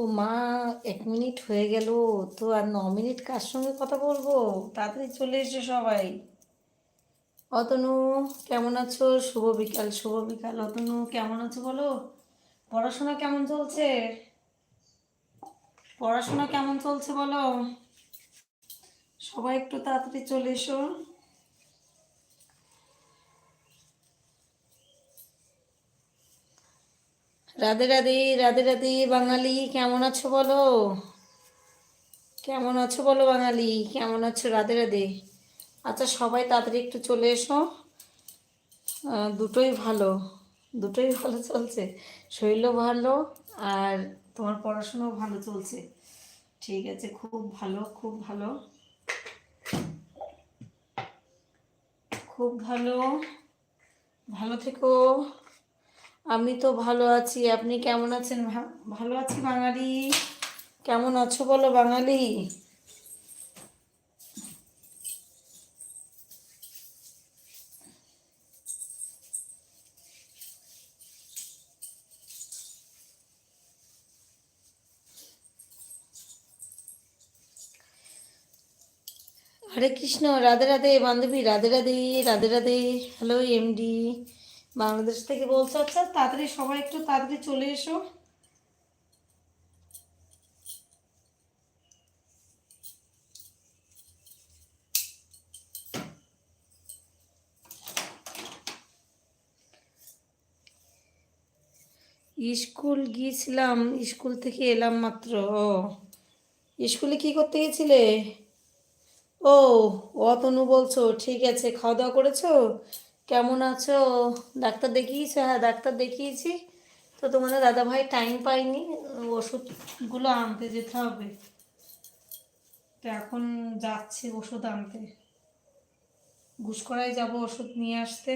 ও মা, এক মিনিট হয়ে গেল, তো আর ন মিনিট কার সঙ্গে কথা বলব? তাড়াতাড়ি চলে এসো সবাই। অতনু, কেমন আছো? শুভ বিকাল শুভ বিকাল। অতনু, কেমন আছো বলো? পড়াশোনা কেমন চলছে? পড়াশোনা কেমন চলছে বলো? সবাই একটু তাড়াতাড়ি চলে এসো। রাধে রাধে রাধে রাধে বাঙালি, কেমন আছো বলো? কেমন আছো বলো বাঙালি, কেমন আছো রাধে রাধে? আচ্ছা সবাই তাড়াতাড়ি একটু চলে এসো। দুটোই ভালো দুটোই ভালো চলছে। শরীরও ভালো আর তোমার পড়াশোনাও ভালো চলছে। ঠিক আছে, খুব ভালো খুব ভালো। খুব ভালো। ভালো থেকো। আমি তো ভালো আছি। আপনি কেমন আছেন? ভালো আছি বাঙালি। কেমন আছো বলো বাঙালি? হরে কৃষ্ণ, রাধে রাধে বান্ধবী, রাধে রাধে রাধে রাধে। হ্যালো এমডি বাংলাদেশ থেকে বলছো আচ্ছা তাড়াতাড়ি সবাই একটু তাড়াতাড়ি চলে এসো। স্কুল গিয়েছিলাম, স্কুল থেকে এলাম মাত্র। ও, স্কুলে কি করতে গেছিলে? ও, অতনু বলছো, ঠিক আছে, খাওয়া দাওয়া করেছ? কেমন আছো? ডাক্তার দেখিয়েছো হ্যাঁ ডাক্তার দেখিয়েছি। তো তোমাদের দাদা ভাই টাইম পাইনি ওষুধগুলো আনতে যেতে হবে। তো এখন যাচ্ছি ওষুধ আনতে। ঘুষকরায় যাব ওষুধ নিয়ে আসতে।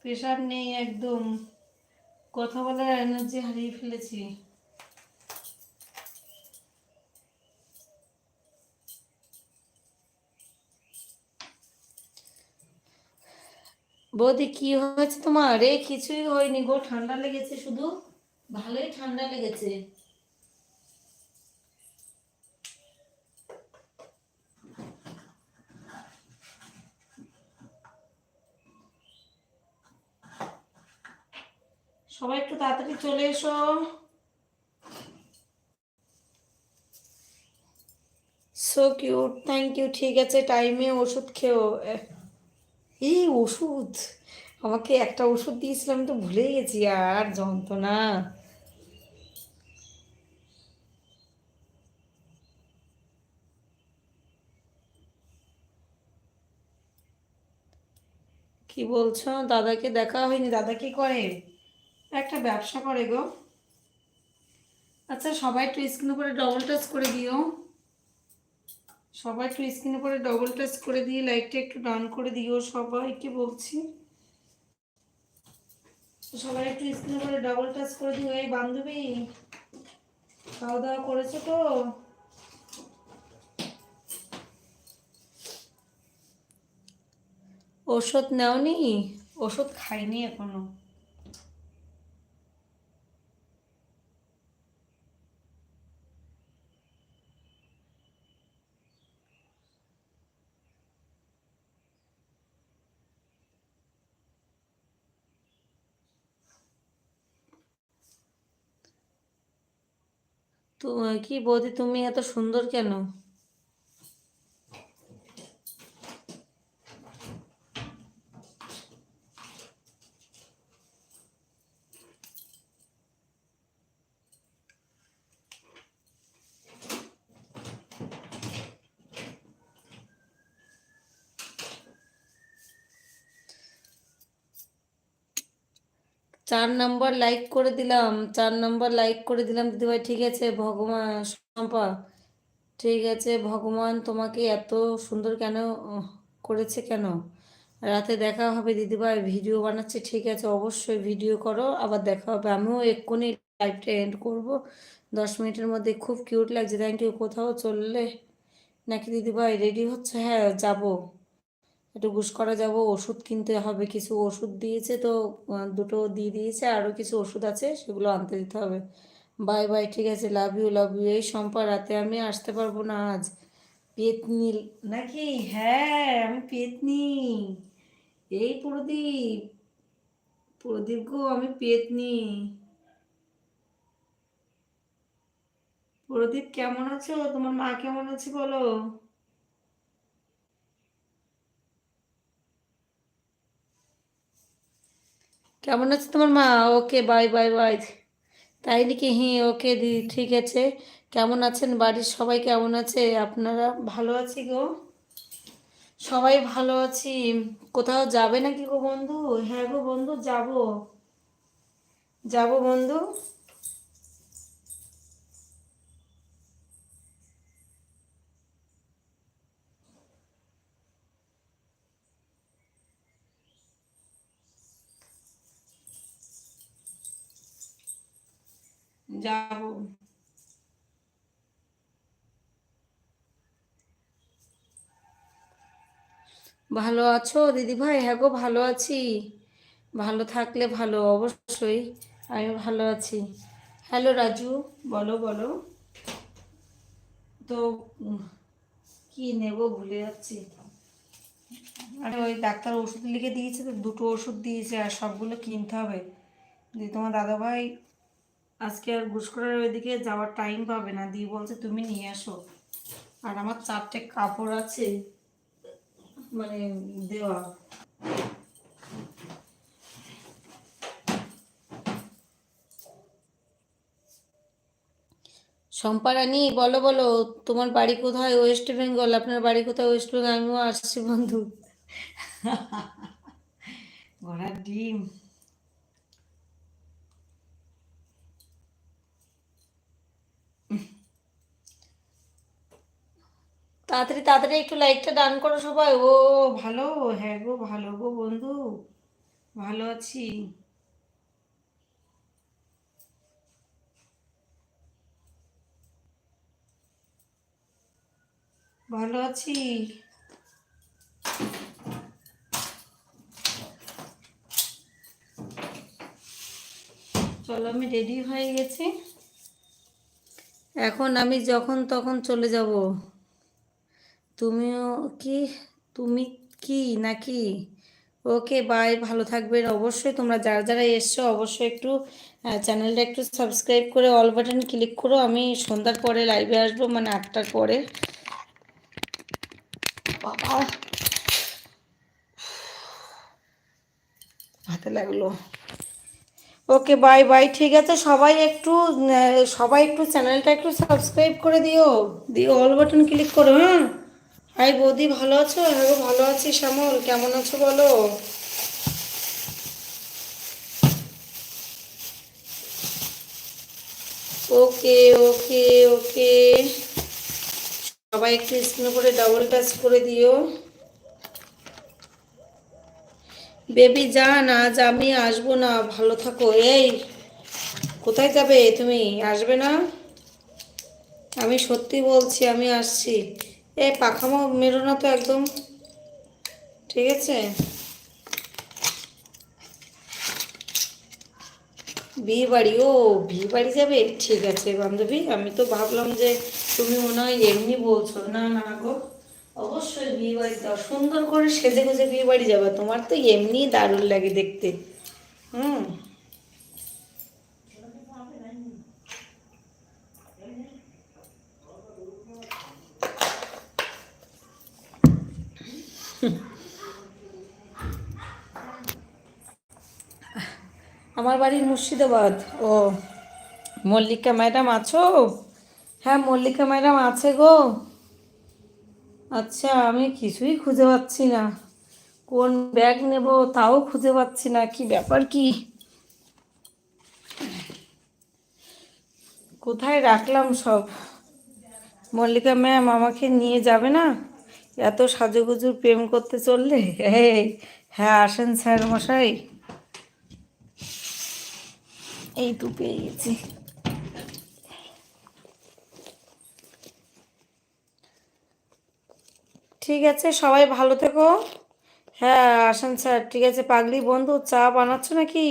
প্রেশার নেই একদম। কথা বলার এনার্জি হারিয়ে ফেলেছি। বৌদি, কি হয়েছে তোমার? রে কিছুই হয়নি গো, ঠান্ডা লেগেছে শুধু। ভালোই ঠান্ডা লেগেছে। সবাই একটু তাড়াতাড়ি চলে এসো। সো কিউট থ্যাংক ইউ ঠিক আছে টাইমে ওষুধ খেও। এই ওষুধ। আমাকে একটা ওষুধ দিয়েছিলাম তো ভুলে গেছি, আর যন্ত্রণা। কি বলছো? দাদাকে দেখা হয়নি, দাদা কি করে? একটা ব্যবসা করে গো। আচ্ছা সবাই একটু স্ক্রিন উপরে ডবল টাচ করে দিও। সবাই একটু স্ক্রিনে উপরে ডবল টাচ করে দিয়ে লাইটটা একটু ডান করে দিও সবাইকে বলছি। সবাই একটু স্ক্রিন পরে ডবল টাচ করে দিও। এই বান্ধবী খাওয়া দাওয়া করেছ তো? ওষুধ নেওনি? ওষুধ খাইনি এখনও। কি বৌদি তুমি এত সুন্দর কেন? চার নম্বর লাইক করে দিলাম, চার নম্বর লাইক করে দিলাম, দিদিভাই, ঠিক আছে? ভগবান, শম্পা, ঠিক আছে? ভগবান তোমাকে এত সুন্দর কেন করেছে কেন? রাতে দেখা হবে, দিদিভাই ভিডিও বানাচ্ছে, ঠিক আছে? অবশ্যই ভিডিও করো, আবার দেখা হবে। আমিও এক্ষুনি লাইভটা এন্ড করব। দশ মিনিটের মধ্যে খুব কিউট লাগছে থ্যাংক ইউ কোথাও চললে নাকি দিদিভাই রেডি হচ্ছে? হ্যাঁ যাব। একটু ঘুষ করা যাব, ওষুধ কিনতে হবে, কিছু ওষুধ দিয়েছে তো দুটো দিয়ে দিয়েছে আরও কিছু ওষুধ আছে, সেগুলো আনতে দিতে হবে। বাই বাই, ঠিক আছে লাভ ইউ লাভ ইউ এই সম্পা রাতে আমি আসতে পারব না আজ। পেতনি, নাকি? হ্যাঁ আমি পেতনি। এই প্রদীপ প্রদীপ গো, আমি পেতনি। প্রদীপ, কেমন আছো? তোমার মা কেমন আছে বলো? কেমন আছে তোমার মা? ওকে বাই বাই বাই তাই নাকি? হ্যাঁ ওকে দিদি ঠিক আছে। কেমন আছেন বাড়ির সবাই? কেমন আছে? আপনারা ভালো আছি গো? সবাই ভালো আছি। কোথাও যাবে নাকি গো বন্ধু? হ্যাঁ গো বন্ধু, যাব। যাব বন্ধু? যাব ভালো আছো দিদি ভাই? হ্যাঁ গো, ভালো আছি। ভালো থাকলে ভালো, অবশ্যই। আমি ভালো আছি। হ্যালো রাজু, বলো বলো। তো কি নেব ভুলে যাচ্ছি। আরে ওই ডাক্তার ওষুধ লিখে দিয়েছে তো, দুটো ওষুধ দিয়েছে আর সবগুলো কিনতে হবে। দিয়ে তোমার দাদাভাই আজকে আর ঘুষখোরের ওইদিকে যাওয়ার টাইম পাবে না। দিয়ে বলছে তুমি নিয়ে আসো। আর আমার চারটে কাপড় আছে মানে দেওয়া। শম্পা রানী বলো বলো তোমার বাড়ি কোথায়? ওয়েস্ট বেঙ্গল আপনার বাড়ি কোথায়? ওয়েস্ট বেঙ্গল আমিও আসছি বন্ধু। ঘোড়ার ডিম। তাড়াতাড়ি তাড়াতাড়ি একটু লাইটটা ডান করো সবাই। ও, ভালো। হ্যাঁ গো, ভালো গো বন্ধু। ভালো আছি। ভালো আছি। চলো, আমি রেডি হয়ে গেছি। এখন আমি যখন তখন চলে যাব। তুমিও কি, তুমি কি নাকি? ওকে বাই ভালো থাকবেন অবশ্যই তোমরা যারা যারা এসছো, অবশ্যই একটু চ্যানেলটা একটু সাবস্ক্রাইব করে অল বাটন ক্লিক করো। আমি সন্ধ্যার পরে লাইভে আসব মানে আটটার পরে। বাবা। হাতে লাগল। ওকে বাই বাই ঠিক আছে। সবাই একটু সবাই একটু চ্যানেলটা একটু সাবস্ক্রাইব করে দিও। দিয়ে অল বাটন ক্লিক করো হ্যাঁ? হাই বৌদি ভালো আছো? হ্যাঁ ভালো আছি শ্যামল, কেমন আছো বলো? ওকে ওকে ওকে। সবাই একটু স্ক্রিনে করে ডাবল টাচ করে দিও। বেবি যান আজ আমি আসব না। ভালো থাকো। এই, কোথায় যাবে তুমি? আসবে না? আমি সত্যি বলছি, আমি আসছি। এ পাখামো মেরো না তো একদম। ঠিক আছে? বিয়ে বাড়ি ও বিয়ে বাড়ি যাবে? ঠিক আছে বান্ধবী, আমি তো ভাবলাম যে তুমি মনে হয় এমনি বলছো। না না গো, অবশ্যই বিয়ে বাড়ি যাও সুন্দর করে সেজে গুজে বিয়ে বাড়ি যাবে। তোমার তো এমনি দারুণ লাগে দেখতে। হুম। আমার বাড়ি মুর্শিদাবাদ। ও মল্লিকা ম্যাডাম আছো? হ্যাঁ মল্লিকা ম্যাডাম আছে গো। আচ্ছা আমি কিছুই খুঁজে পাচ্ছি না। কোন ব্যাগ নেব তাও খুঁজে পাচ্ছি না কি ব্যাপার কি? কোথায় রাখলাম সব? মল্লিকা ম্যাম আমাকে নিয়ে যাবে না? এত সাজুগুজুর প্রেম করতে চললে? এই হ্যাঁ আসেন স্যার মশাই। এই তো পেয়ে গেছি। ঠিক আছে, সবাই ভালো থেকো। হ্যাঁ আসেন স্যার, ঠিক আছে, পাগলি বন্ধু, চা বানাচ্ছ নাকি?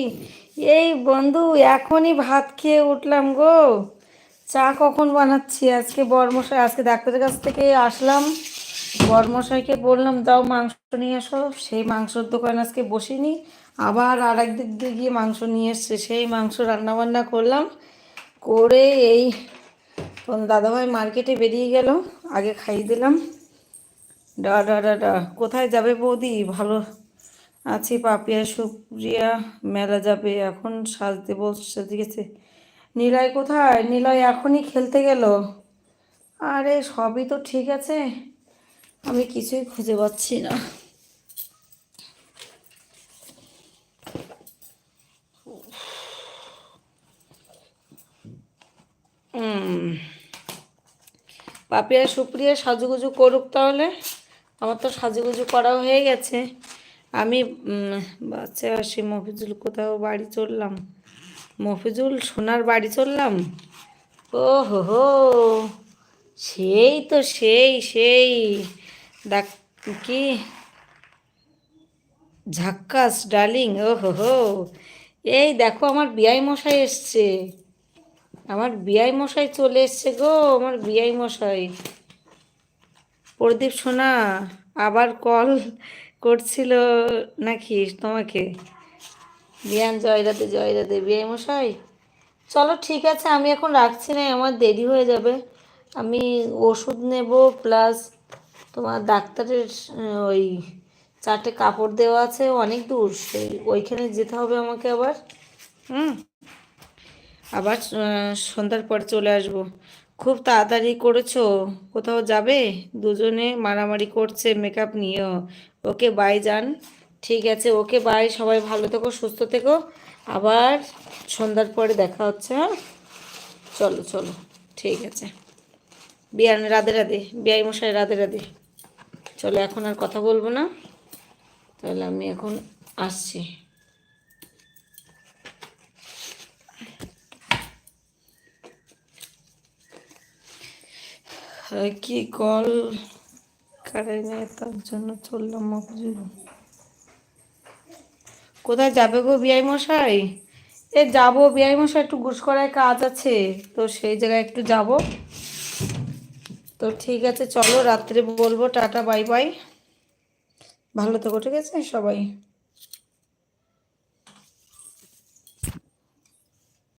এই বন্ধু, এখনই ভাত খেয়ে উঠলাম গো। চা কখন বানাচ্ছি? আজকে বরমশাই, আজকে ডাক্তারের কাছ থেকে আসলাম। বরমশাইকে বললাম, দাও মাংস নিয়ে এসো। সেই মাংসর দোকান আজকে বসিনি। আবার আর এক দিক দিয়ে গিয়ে মাংস নিয়ে এসছে। সেই মাংস রান্না বান্না করলাম। করে এই তখন দাদাভাই মার্কেটে বেরিয়ে গেল। আগে খাইয়ে দিলাম। ডা ডা ডা ডা। কোথায় যাবে বৌদি? ভালো আছি, পাপিয়া, সুপ্রিয়া, মেলা যাবে। এখন সাজতে বসে দিয়েছে নিলয় কোথায়? নিলয় এখনই খেলতে গেল। আরে সবই তো ঠিক আছে। আমি কিছুই খুঁজে পাচ্ছি না। পাপিয়া সুপ্রিয়া সাজুগুজু করুক তাহলে। আমার তো সাজুগুজু করা হয়ে গেছে। আমি বাচ্চা আসি মফিজুল, কোথাও বাড়ি চললাম। মফিজুল, সোনার বাড়ি চললাম? ও হো, সেই তো সেই সেই। ডাক কি? ঝাক্কাস, ডার্লিং ও হো হো এই দেখো, আমার বিয়াই মশাই এসছে। আমার বিয়াই মশাই চলে এসছে গো, আমার বিয়াই মশাই। প্রদীপ সোনা, আবার কল করছিল নাকি তোমাকে? বিয়ান জয়রাতে জয়রাতে বিয়াই মশাই, চলো ঠিক আছে, আমি এখন রাখছি না, আমার দেরি হয়ে যাবে। আমি ওষুধ নেব, প্লাস তোমার ডাক্তারের ওই চারটে কাপড় দেওয়া আছে, অনেক দূর। সেই ওইখানে যেতে হবে আমাকে আবার। হুম? আবার সন্ধ্যার পর চলে আসব। খুব তাড়াতাড়ি করেছ, কোথাও যাবে? দুজনে মারামারি করছে মেকআপ নিয়েও ওকে বাই যান ঠিক আছে, ওকে বাই সবাই ভালো থেকো, সুস্থ থেকো। আবার সন্ধ্যার পরে দেখা হচ্ছে হ্যাঁ? চলো চলো। ঠিক আছে। বিয়ান, রাধে রাধে। বিয়াই মশাই, রাধে রাধে। চলো এখন আর কথা বলব না। তাহলে আমি এখন আসছি। কি কল? কারাই নেই তার জন্য চললাম কোথায় যাবে গো বিআই মশাই? এ যাব বিআই মশাই একটু গুসকরায় কাজ আছে তো সেই জায়গায় একটু যাব। তো ঠিক আছে চলো রাত্রে বলব টাটা বাই বাই। ভালো থেকো ঠিক আছে সবাই।